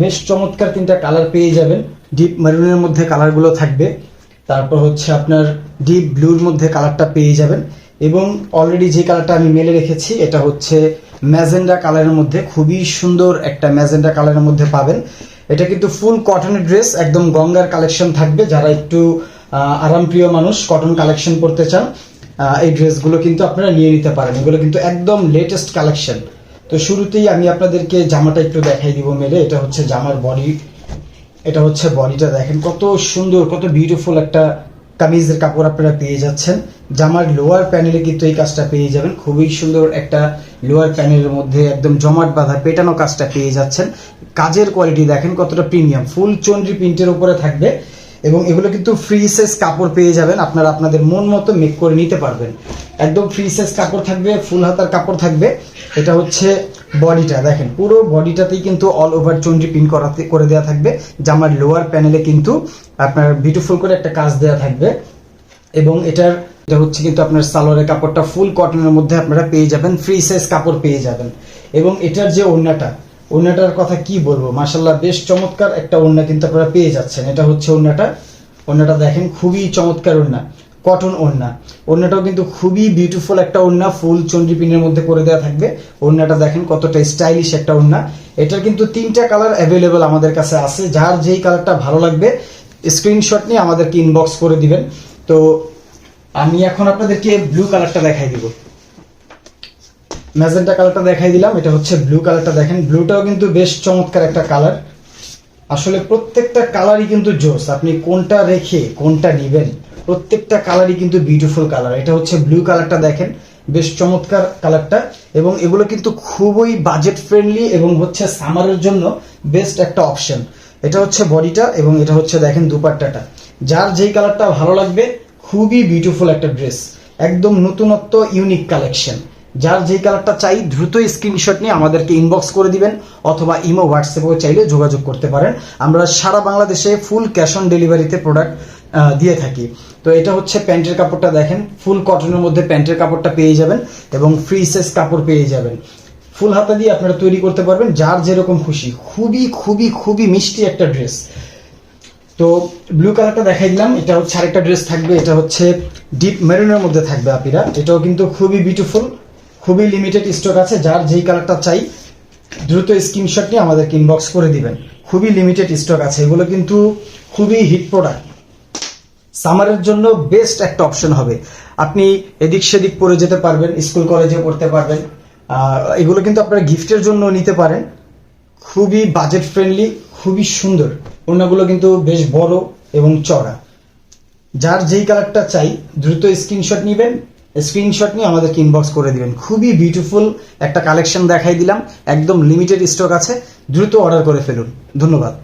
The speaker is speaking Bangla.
বেশ চমৎকার তিনটা কালার পেয়ে যাবেন। ডিপ মেরুনের মধ্যে কালারগুলো থাকবে। তারপর হচ্ছে আপনার ডিপ ব্লুর মধ্যে কালারটা পেয়ে যাবেন। এবং অলরেডি যে কালারটা আমি মেলে রেখেছি, এটা হচ্ছে ম্যাজেন্ডা কালারের মধ্যে খুবই সুন্দর একটা ম্যাজেন্ডা কালারের মধ্যে পাবেন। এটা কিন্তু ফুল কটনের ড্রেস একদম গঙ্গার কালেকশন থাকবে। যারা একটু আরামপ্রিয় মানুষ কটন কালেকশন করতে চান এই ড্রেসগুলো কিন্তু আপনারা নিয়ে নিতে পারেন। এগুলো কিন্তু একদম লেটেস্ট কালেকশন তো শুরুতেই আমি আপনাদেরকে জামাটা একটু দেখাই দিব মেলে। এটা হচ্ছে জামার বডি এটা হচ্ছে বডিটা দেখেন, কত সুন্দর, কত বিউটিফুল একটা কামিজের কাপড় আপনারা পেয়ে যাচ্ছেন। জামার লোয়ার প্যানেলে কিন্তু এই কাজটা পেয়ে যাবেন। খুবই সুন্দর একটা লোয়ার প্যানেলের মধ্যে একদম জমাট বাঁধা পেটানো কাজটা পেয়ে যাচ্ছেন। কাজের কোয়ালিটি দেখেন কতটা প্রিমিয়াম ফুল চন্ডি প্রিন্টের উপরে থাকবে। এবং এগুলো কিন্তু ফ্রি সাইজ কাপড় পেয়ে যাবেন। আপনারা আপনাদের মন মতো মেক করে নিতে পারবেন। একদম ফ্রি সাইজ কাপড় থাকবে ফুল হাতার কাপড় থাকবে। এটা হচ্ছে বডিটা দেখেন, পুরো বডিটাতেই কিন্তু অল ওভার চন্ডি পিন করাতে, করে দেওয়া থাকবে। জামার লোয়ার প্যানেলে কিন্তু আপনার বিউটিফুল করে একটা কাজ দেওয়া থাকবে। এবং এটার, এটা হচ্ছে কিন্তু আপনার সালোয়ারের কাপড়টা ফুল কটনের মধ্যে আপনারা পেয়ে যাবেন ফ্রি সাইজ কাপড় পেয়ে যাবেন। এবং এটার যে ওড়নাটা, ওড়নাটার কথা কি বলব? মাসাল্লাহ বেশ চমৎকার একটা ওড়না কিন্তু আপনারা পেয়ে যাচ্ছেন। এটা হচ্ছে ওড়নাটা। ওড়নাটা দেখেন, খুবই চমৎকার ওড়না। কটন ওড়না। ওড়নাটাও কিন্তু খুবই বিউটিফুল একটা ওড়না, ফুল চন্ডি পিনের মধ্যে করে দেওয়া থাকবে। ওড়নাটা দেখেন কতটা স্টাইলিশ একটা ওড়না। এটার কিন্তু তিনটা কালার অ্যাভেলেবেল আমাদের কাছে আছে। যার যেই কালারটা ভালো লাগবে স্ক্রিনশট নিয়ে আমাদেরকে ইনবক্স করে দিবেন। তো আমি এখন আপনাদেরকে ব্লু কালারটা দেখাই দিব। ম্যাজেন্টা কালারটা দেখাই দিলাম। এটা হচ্ছে ব্লু কালারটা দেখেন। ব্লুটাও কিন্তু বেশ চমৎকার একটা কালার আসলে প্রত্যেকটা কালারই কিন্তু জোস। আপনি কোনটা রেখে কোনটা নিবেন? প্রত্যেকটা কালারই কিন্তু বিউটিফুল কালার এটা হচ্ছে ব্লু কালারটা দেখেন, বেশ চমৎকার কালারটা এবং এগুলো কিন্তু খুবই বাজেট ফ্রেন্ডলি এবং হচ্ছে সামারের জন্য বেস্ট একটা অপশন এটা হচ্ছে বডিটা এবং এটা হচ্ছে দেখেন দুপাট্টাটা। যার যেই কালারটা ভালো লাগবে, খুবই বিউটিফুল একটা ড্রেস একদম নতুনত্ব ইউনিক কালেকশন যার যেই কালারটা চাই দ্রুত স্ক্রিনশট নিয়ে আমাদেরকে ইনবক্স করে দিবেন অথবা ইমো হোয়াটসঅ্যাপেও চাইলে যোগাযোগ করতে পারেন। আমরা সারা বাংলাদেশে ফুল ক্যাশ অন ডেলিভারিতে প্রোডাক্ট দিয়ে থাকি। তো এটা হচ্ছে প্যান্টের কাপড়টা দেখেন, ফুল কটনের মধ্যে প্যান্টের কাপড়টা পেয়ে যাবেন এবং ফ্রি সাইজ কাপড় পেয়ে যাবেন। ফুল হাতা দিয়ে আপনারা তৈরি করতে পারবেন, যার যেরকম খুশি। খুবই খুবই খুবই মিষ্টি একটা ড্রেস তো ব্লু কালারটা দেখাই দিলাম, এটা হচ্ছে আরেকটা ড্রেস থাকবে, এটা হচ্ছে ডিপ মেরুনের মধ্যে থাকবে আপিরা। এটাও কিন্তু খুবই বিউটিফুল খুবই লিমিটেড স্টক আছে, যার যেই কালারটা চাই, দ্রুত স্ক্রিনশট নিয়ে আমাদেরকে ইনবক্স করে দিবেন। খুবই লিমিটেড স্টক আছে, এগুলো কিন্তু খুবই হিট প্রোডাক্ট সামারের জন্য বেস্ট একটা অপশন হবে। আপনি এদিক সেদিক পরে যেতে পারবেন, স্কুল, কলেজে পড়তে পারবেন। এগুলো কিন্তু আপনারা গিফটের জন্য নিতে পারেন। খুবই বাজেট ফ্রেন্ডলি খুবই সুন্দর। ওড়নাগুলো কিন্তু বেশ বড় এবং চড়া যার যেই কালারটা চাই, দ্রুত স্ক্রিনশট নেবেন। স্ক্রিনশট নিয়ে আমাদেরকে ইনবক্স করে দিবেন। খুবই বিউটিফুল একটা কালেকশন দেখাই দিলাম। একদম লিমিটেড স্টক আছে। দ্রুত অর্ডার করে ফেলুন। ধন্যবাদ।